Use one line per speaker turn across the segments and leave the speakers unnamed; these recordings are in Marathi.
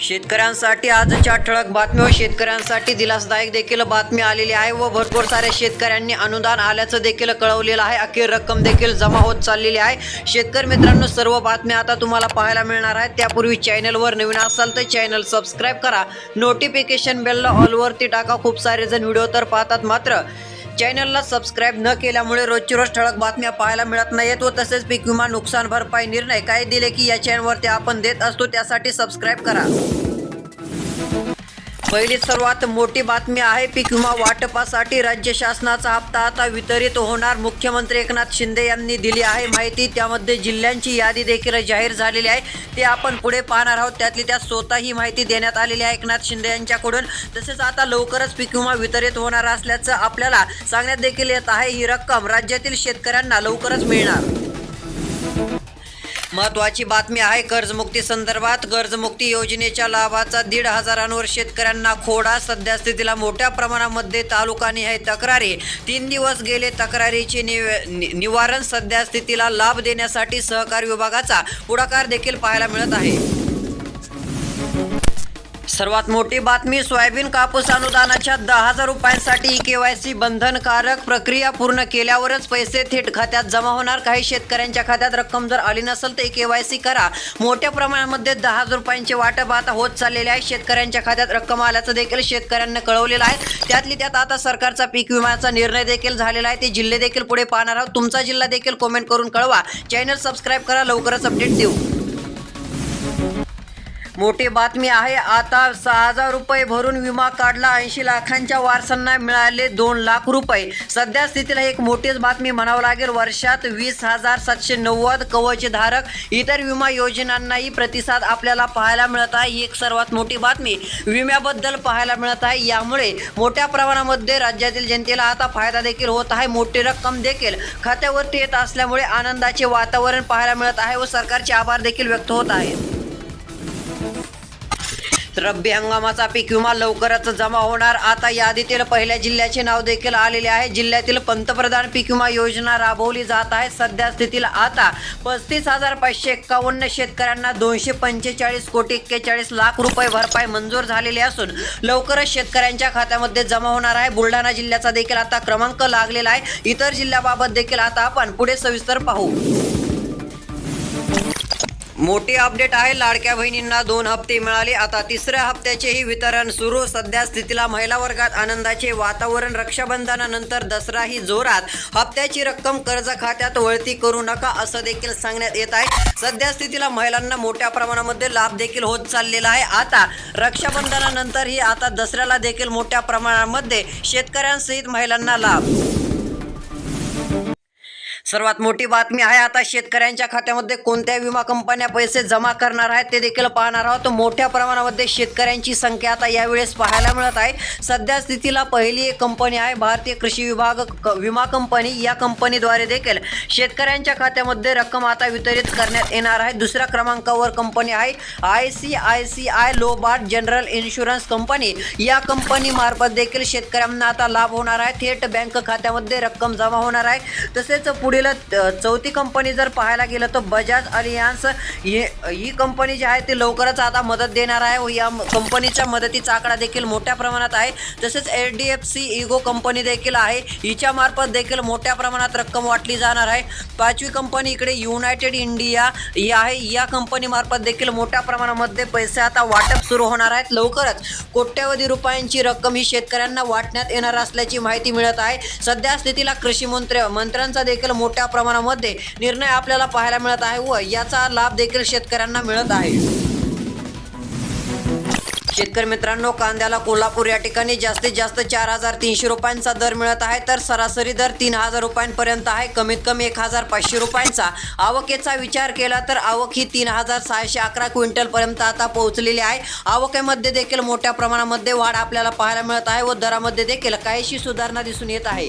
शेतकऱ्यांसाठी आजच्या ठळक बातम्या व शेतकऱ्यांसाठी दिलासदायक देखील बातमी आलेली आहे व भरपूर साऱ्या शेतकऱ्यांनी अनुदान आल्याचं देखील कळवलेलं आहे. अखेर रक्कम देखील जमा होत चाललेली आहे. शेतकरी मित्रांनो सर्व बातम्या आता तुम्हाला पाहायला मिळणार आहेत. त्यापूर्वी चॅनलवर नवीन असाल तर चॅनल सबस्क्राईब करा. नोटिफिकेशन बेलला ऑलवरती टाका. खूप सारे जण व्हिडिओ तर पाहतात मात्र चॅनलला सबस्क्राईब न केल्यामुळे रोजची रोज ठळक बातम्या पाहायला मिळत नाहीत व तसेच पीक विमा नुकसान भरपाई निर्णय काय दिले की या चॅनलवरती आपण देत असतो त्यासाठी सबस्क्राईब करा. पहिली सर्वात मोठी बातमी आहे पीक विमा वाटपासाठी राज्य शासनाचा हप्ता आता वितरित होणार. मुख्यमंत्री एकनाथ शिंदे यांनी दिली आहे माहिती. त्यामध्ये जिल्ह्यांची यादी देखील जाहीर झालेली आहे. ते आपण पुढे पाहणार आहोत. त्यातली त्या स्वतः ही माहिती देण्यात आलेली आहे एकनाथ शिंदे यांच्याकडून. तसेच आता लवकरच पीक विमा वितरित होणार असल्याचं आपल्याला सांगण्यात देखील येत आहे. ही रक्कम राज्यातील शेतकऱ्यांना लवकरच मिळणार. महत्वाची बातमी आहे कर्जमुक्ती संदर्भात कर्जमुक्ती योजनेच्या लाभाचा दीड हजारांवर शेतकऱ्यांना खोडा. सध्यास्थितीला मोठ्या प्रमाणामध्ये तालुकानिहाय तक्रारी. तीन दिवस गेले तक्रारीचे निव- नि- निवारण. सध्या स्थितीला लाभ देण्यासाठी सहकार विभागाचा पुढाकार देखील पाहायला मिळत आहे. सर्वात मोठी बातमी सोयाबीन कापूस अनुदानाच्या दहा हजार रुपयांसाठी के वाय सी बंधनकारक प्रक्रिया पूर्ण केल्यावरच पैसे थेट खात्यात जमा होणार. काही शेतकऱ्यांच्या खात्यात रक्कम जर आली नसेल तर के वाय सी करा. मोठ्या प्रमाणामध्ये दहा हजार रुपयांचे वाटप आता होत चाललेले आहे. शेतकऱ्यांच्या खात्यात रक्कम आल्याचं देखील शेतकऱ्यांना कळवलेलं आहे. त्यातली त्यात आता सरकारचा पीक विम्याचा निर्णय देखील झालेला आहे. ते जिल्हे देखील पुढे पाहणार आहोत. तुमचा जिल्हा देखील कॉमेंट करून कळवा. चॅनल सबस्क्राईब करा. लवकरच अपडेट देऊ. मोठी बातमी आहे आता सहा हजार रुपये भरून विमा काढला ऐंशी लाखांच्या वारसांना मिळाले दोन लाख रुपये. सध्या स्थितीला एक मोठीच बातमी म्हणावं लागेल वर्षात वीस हजार सातशे नव्वद कवचधारक इतर विमा योजनांनाही प्रतिसाद आपल्याला पाहायला मिळत आहे. ही एक सर्वात मोठी बातमी. विम्याबद्दल पाहायला मिळत आहे. यामुळे मोठ्या प्रमाणामध्ये राज्यातील जनतेला आता फायदा देखील होत आहे. मोठी रक्कम देखील खात्यावरती येत असल्यामुळे आनंदाचे वातावरण पाहायला मिळत आहे व सरकारचे आभार देखील व्यक्त होत आहेत. रब्बी हंगामाचा पीक विमा लवकरच जमा होणार. आता यादीतील पहिल्या जिल्ह्याचे नाव देखील आलेले आहे. जिल्ह्यातील पंतप्रधान पीक विमा योजना राबवली जात आहे. सध्या स्थितीला आता पस्तीस हजार पाचशे एक्कावन्न शेतकऱ्यांना दोनशे पंचेचाळीस कोटी एक्केचाळीस लाख रुपये भरपाई मंजूर झालेली असून लवकरच शेतकऱ्यांच्या खात्यामध्ये जमा होणार आहे. बुलढाणा जिल्ह्याचा देखील आता क्रमांक लागलेला आहे. इतर जिल्ह्याबाबत देखील आता आपण पुढे सविस्तर पाहू. मोठी अपडेट आहे. लाडक्या बहिणींना दोन हप्ते मिळाले. आता तिसऱ्या हप्त्याचेही वितरण सुरू. सध्या स्थितीला महिला वर्गात आनंदाचे वातावरण. रक्षाबंधनानंतर दसराही जोरात. हप्त्याची रक्कम कर्ज खात्यात वळती करू नका असं देखील सांगण्यात येत आहे. सध्या स्थितीला महिलांना मोठ्या प्रमाणामध्ये लाभ देखील होत चाललेला आहे. आता रक्षाबंधनानंतरही आता दसऱ्याला देखील मोठ्या प्रमाणामध्ये शेतकऱ्यांसहित महिलांना लाभ. सर्वात मोठी बातमी आहे आता शेतकऱ्यांच्या खात्यामध्ये कोणत्या विमा कंपन्या पैसे जमा करणार आहेत ते देखील पाहणार आहोत. मोठ्या प्रमाणामध्ये शेतकऱ्यांची संख्या आता यावेळेस पाहायला मिळत आहे. सध्या स्थितीला पहिली एक कंपनी आहे भारतीय कृषी विभाग क- विमा कंपनी. या कंपनीद्वारे देखील शेतकऱ्यांच्या खात्यामध्ये रक्कम आता वितरित करण्यात येणार आहे. दुसऱ्या क्रमांकावर कंपनी आहे I C I C I Lombard general insurance company. या कंपनीमार्फत देखील शेतकऱ्यांना आता लाभ होणार आहे. थेट बँक खात्यामध्ये रक्कम जमा होणार आहे. तसेच पुढील गेलं चौथी कंपनी जर पाहायला गेलं तर बजाज अलियान्स ही ही कंपनी जी आहे ती लवकरच आता मदत देणार आहे. व या कंपनीच्या मदतीचा आकडा देखील मोठ्या प्रमाणात आहे. तसेच H D F C ego company देखील आहे. हिच्या मार्फत देखील मोठ्या प्रमाणात रक्कम वाटली जाणार आहे. पाचवी कंपनी इकडे युनायटेड इंडिया ही आहे. या कंपनीमार्फत देखील मोठ्या प्रमाणामध्ये पैसे आता वाटप सुरू होणार आहेत. लवकरच कोट्यवधी रुपयांची रक्कम ही शेतकऱ्यांना वाटण्यात येणार असल्याची माहिती मिळत आहे. सध्या स्थितीला कृषी मंत्री मंत्र्यांचा देखील मोठ्या प्रमाणामध्ये निर्णय आपल्याला पाहायला मिळत आहे व याचा लाभ देखील शेतकऱ्यांना मिळत आहे. शेतकरी मित्रांनो कांद्याला कोल्हापूर या ठिकाणी जास्तीत जास्त चार हजार तीनशे रुपयांचा दर मिळत आहे तर सरासरी दर तीन हजार रुपयांपर्यंत आहे. कमीत कमी एक हजार पाचशे रुपयांचा आवकेचा विचार केला तर आवक ही तीन हजार सहाशे अकरा क्विंटलपर्यंत आता पोहोचलेली आहे. आवकेमध्ये देखील मोठ्या प्रमाणामध्ये वाढ आपल्याला पाहायला मिळत आहे व दरामध्ये देखील काहीशी सुधारणा दिसून येत आहे.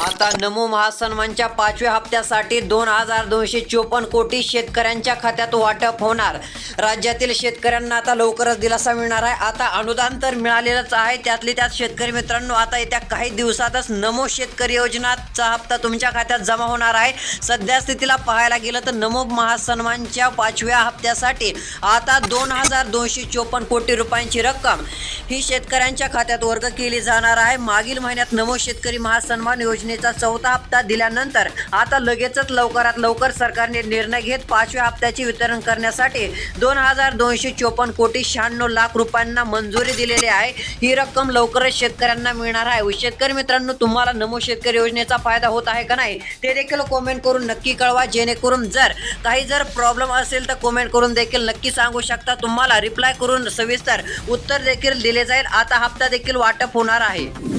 आता नमो महासन्मानच्या पाचव्या हप्त्यासाठी दोन हजार दोनशे चोपन्न कोटी शेतकऱ्यांच्या खात्यात वाटप होणार. राज्यातील शेतकऱ्यांना आता लवकरच दिलासा मिळणार आहे. आता अनुदान तर मिळालेलंच आहे. त्यातले त्यात शेतकरी मित्रांनो आता येत्या काही दिवसातच नमो शेतकरी योजनाचा हप्ता तुमच्या खात्यात जमा होणार आहे. सध्या स्थितीला पाहायला गेलं तर नमो महासन्मानच्या पाचव्या हप्त्यासाठी आता दोन हजार दोनशे चोपन्न कोटी रुपयांची रक्कम ही शेतकऱ्यांच्या खात्यात वर्ग केली जाणार आहे. मागील महिन्यात नमो शेतकरी महासन्मान योजनेचा चौथा हप्ता दिल्यानंतर आता लगेचच लवकरात लवकर सरकारने निर्णय घेत पाचव्या हप्त्याचे वितरण करण्यासाठी दोन हजार दोनशे चोपन्न कोटी शहाण्णव लाख रुपयांना मंजुरी दिलेली आहे. ही रक्कम लवकरच शेतकऱ्यांना मिळणार आहे. शेतकरी मित्रांनो तुम्हाला नमो शेतकरी योजनेचा फायदा होत आहे का नाही ते देखील कॉमेंट करून नक्की कळवा. जेणेकरून जर काही जर प्रॉब्लेम असेल तर कॉमेंट करून देखील नक्की सांगू शकता. तुम्हाला रिप्लाय करून सविस्तर उत्तर देखील दिले जाईल. आता हप्ता देखील वाटप होणार आहे.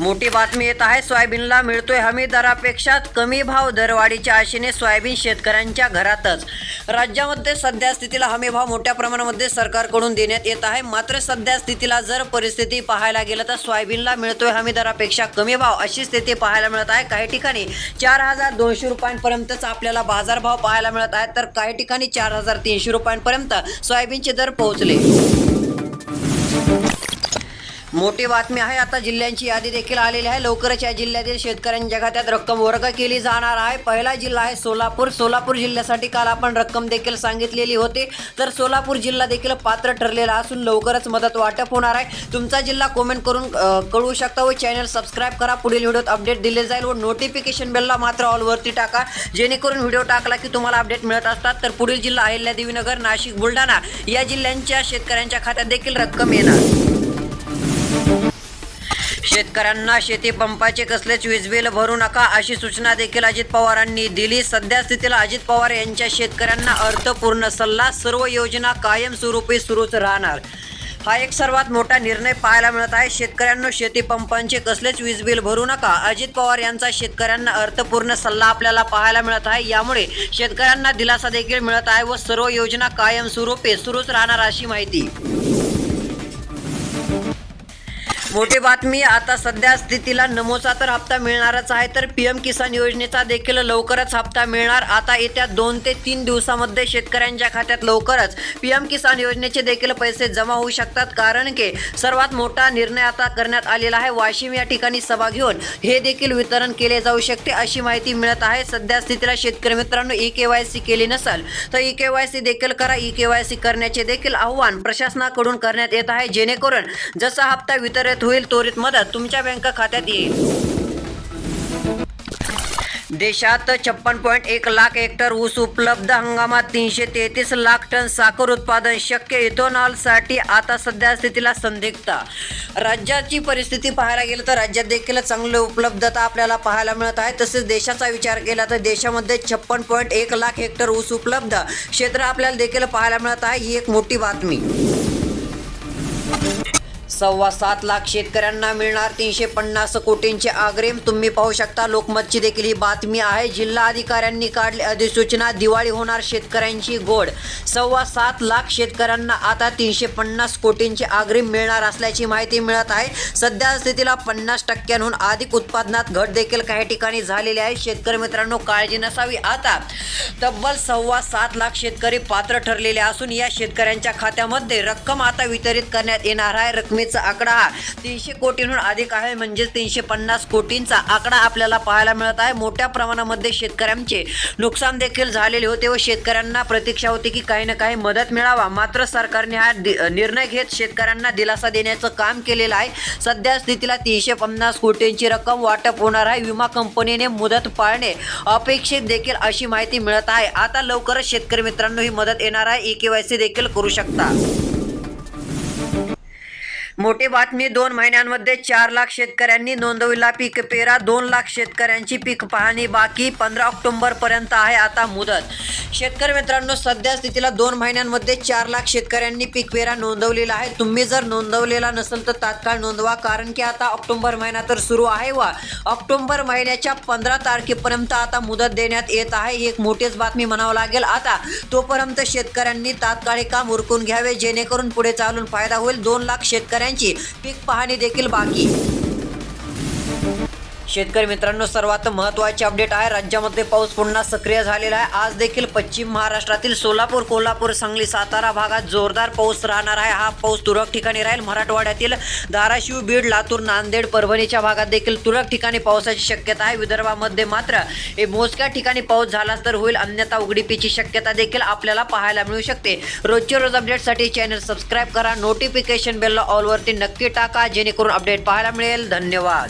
मोठी बातमी येत आहे सोयाबीनला मिळतोय हमी दरापेक्षा कमी भाव दरवाढीच्या आशेने सोयाबीन शेतकऱ्यांच्या घरातच. राज्यामध्ये सध्या स्थितीला हमी भाव मोठ्या प्रमाणामध्ये सरकारकडून देण्यात येत आहे. मात्र सध्या स्थितीला जर परिस्थिती पाहायला गेलं तर सोयाबीनला मिळतोय हमी दरापेक्षा कमी भाव अशी स्थिती पाहायला मिळत आहे. काही ठिकाणी चार हजार दोनशे रुपयांपर्यंतच आपल्याला बाजारभाव पाहायला मिळत आहे तर काही ठिकाणी चार हजार तीनशे रुपयांपर्यंत सोयाबीनचे दर पोहोचले. मोठी बातमी आहे. आता जिल्ह्यांची यादी देखील आलेली आहे. लवकरच या जिल्ह्यातील शेतकऱ्यांच्या खात्यात रक्कम वर्ग केली जाणार आहे. पहिला जिल्हा आहे सोलापूर. सोलापूर जिल्ह्यासाठी काल आपण रक्कम देखील सांगितलेली होती. तर सोलापूर जिल्हा देखील पात्र ठरलेला असून लवकरच मदत वाटप होणार आहे. तुमचा जिल्हा कमेंट करून कळवू शकता व चॅनल सबस्क्राईब करा. पुढील व्हिडिओत अपडेट दिले जाईल व नोटिफिकेशन बेलला मात्र ऑलवरती टाका. जेणेकरून व्हिडिओ टाकला की तुम्हाला अपडेट मिळत असतात. तर पुढील जिल्हा अहिल्यादेवीनगर नाशिक बुलढाणा या जिल्ह्यांच्या शेतकऱ्यांच्या खात्यात देखील रक्कम येणार. शेतकऱ्यांना शेती पंपाचे कसलेच वीज बिल भरू नका अशी सूचना देखील अजित पवारांनी दिली. सध्या स्थितीला अजित पवार यांच्या शेतकऱ्यांना अर्थपूर्ण सल्ला सर्व योजना कायमस्वरूपी सुरूच राहणार. हा एक सर्वात मोठा निर्णय पाहायला मिळत आहे. शेतकऱ्यांना शेती पंपांचे कसलेच वीज बिल भरू नका. अजित पवार यांचा शेतकऱ्यांना अर्थपूर्ण सल्ला आपल्याला पाहायला मिळत आहे. यामुळे शेतकऱ्यांना दिलासा देखील मिळत आहे व सर्व योजना कायमस्वरूपी सुरूच राहणार अशी माहिती. मोठी बातमी आता सध्या स्थितीला नमोचा तर हप्ता मिळणारच आहे तर पीएम किसान योजनेचा देखील लवकरच हप्ता मिळणार. आता येत्या दोन ते तीन दिवसामध्ये शेतकऱ्यांच्या खात्यात लवकरच पीएम किसान योजनेचे देखील पैसे जमा होऊ शकतात कारण की सर्वात मोठा निर्णय आता करण्यात आलेला आहे. वाशिम या ठिकाणी सभा घेऊन हे देखील वितरण केले जाऊ शकते अशी माहिती मिळत आहे. सध्या स्थितीला शेतकरी मित्रांनो ई के वाय सी केली नसेल तर ई के वाय सी देखील करा. ई के वाय सी करण्याचे देखील आव्हान प्रशासनाकडून करण्यात येत आहे जेणेकरून जसा हप्ता वितरित होईल त्वरित मदत तुमच्या बँक खात्यात येईल. देशात छप्पन पॉईंट एक लाख हेक्टर ऊस उपलब्ध हंगामात तीनशे तेहतीस लाख टन साखर उत्पादन शक्य इथोनॉलसाठी आता सध्या स्थितीला संदिग्धता राज्याची परिस्थिती पाहायला गेलं तर राज्यात देखील चांगली उपलब्धता आपल्याला पाहायला मिळत आहे. तसेच देशाचा विचार केला तर देशामध्ये छप्पन पॉईंट एक लाख हेक्टर ऊस उपलब्ध क्षेत्र आपल्याला देखील पाहायला मिळत आहे. ही एक मोठी बातमी. सव्वा सात लाख शेतकऱ्यांना मिळणार तीनशे पन्नास कोटींचे आग्रेम. तुम्ही पाहू शकता लोकमतची देखील ही बातमी आहे. जिल्हा अधिकाऱ्यांनी काढली अधिसूचना दिवाळी होणार शेतकऱ्यांची गोड. सव्वा सात लाख शेतकऱ्यांना आता तीनशे पन्नास कोटींचे आग्रेम मिळणार असल्याची माहिती मिळत आहे. सध्या स्थितीला पन्नास टक्क्यांहून अधिक उत्पादनात घट देखील काही ठिकाणी झालेली आहे. शेतकरी मित्रांनो काळजी नसावी आता. तब्बल सव्वा सात लाख शेतकरी पात्र ठरलेले असून या शेतकऱ्यांच्या खात्यामध्ये रक्कम आता वितरित करण्यात येणार आहे. रकमेत रकमेचा आकडा हा. तीनशे कोटींहून अधिक आहे म्हणजेच तीनशे पन्नास कोटींचा आकडा आपल्याला पाहायला मिळत आहे. मोठ्या प्रमाणामध्ये शेतकऱ्यांचे नुकसान देखील झालेले होते व शेतकऱ्यांना प्रतीक्षा होती की काही ना काही मदत मिळावा. मात्र सरकारने हा दि- निर्णय घेत शेतकऱ्यांना दिलासा देण्याचं काम केलेलं आहे. सध्या स्थितीला तीनशे पन्नास कोटींची रक्कम वाटप होणार आहे. विमा कंपनीने मुदत पाळणे अपेक्षित देखील अशी माहिती मिळत आहे. आता लवकरच शेतकरी मित्रांनो ही मदत येणार आहे. ई के वाय सी देखील करू शकता. मोठी बातमी दोन महिन्यांमध्ये चार लाख शेतकऱ्यांनी नोंदविला पीक पेरा दोन लाख शेतकऱ्यांची पीक पाहणी बाकी पंधरा ऑक्टोबर पर्यंत आहे आता मुदत. शेतकरी मित्रांनो सध्या स्थितीला दोन महिन्यांमध्ये चार लाख शेतकऱ्यांनी पीक पेरा नोंदवलेला आहे. तुम्ही जर नोंदवलेला नसेल तर तात्काळ नोंदवा कारण की आता ऑक्टोबर महिना तर सुरू आहे वा. ऑक्टोबर महिन्याच्या पंधरा तारखेपर्यंत आता मुदत देण्यात येत आहे. ही एक मोठीच बातमी म्हणावं लागेल. आता तोपर्यंत शेतकऱ्यांनी तात्काळ हे काम उरकून घ्यावे जेणेकरून पुढे चालून फायदा होईल. दोन लाख शेतकऱ्यांनी शेतकऱ्यांची पीक पाहणी देखील बाकी. शेतकरी मित्रांनो सर्वात महत्त्वाचे अपडेट आहे. राज्यामध्ये पाऊस पुन्हा सक्रिय झालेला आहे. आज देखील पश्चिम महाराष्ट्रातील सोलापूर कोल्हापूर सांगली सातारा भागात जोरदार पाऊस राहणार आहे. हा पाऊस तुरळक ठिकाणी राहील. मराठवाड्यातील धाराशिव बीड लातूर नांदेड परभणीच्या भागात देखील तुरळक ठिकाणी पावसाची शक्यता आहे. विदर्भामध्ये मात्र हे मोजक्या ठिकाणी पाऊस झालाच तर होईल. अन्यथा उघडीपीची शक्यता देखील आपल्याला पाहायला मिळू शकते. रोजचे रोज अपडेटसाठी चॅनल सबस्क्राईब करा. नोटिफिकेशन बेलला ऑलवरती नक्की टाका. जेणेकरून अपडेट पाहायला मिळेल. धन्यवाद.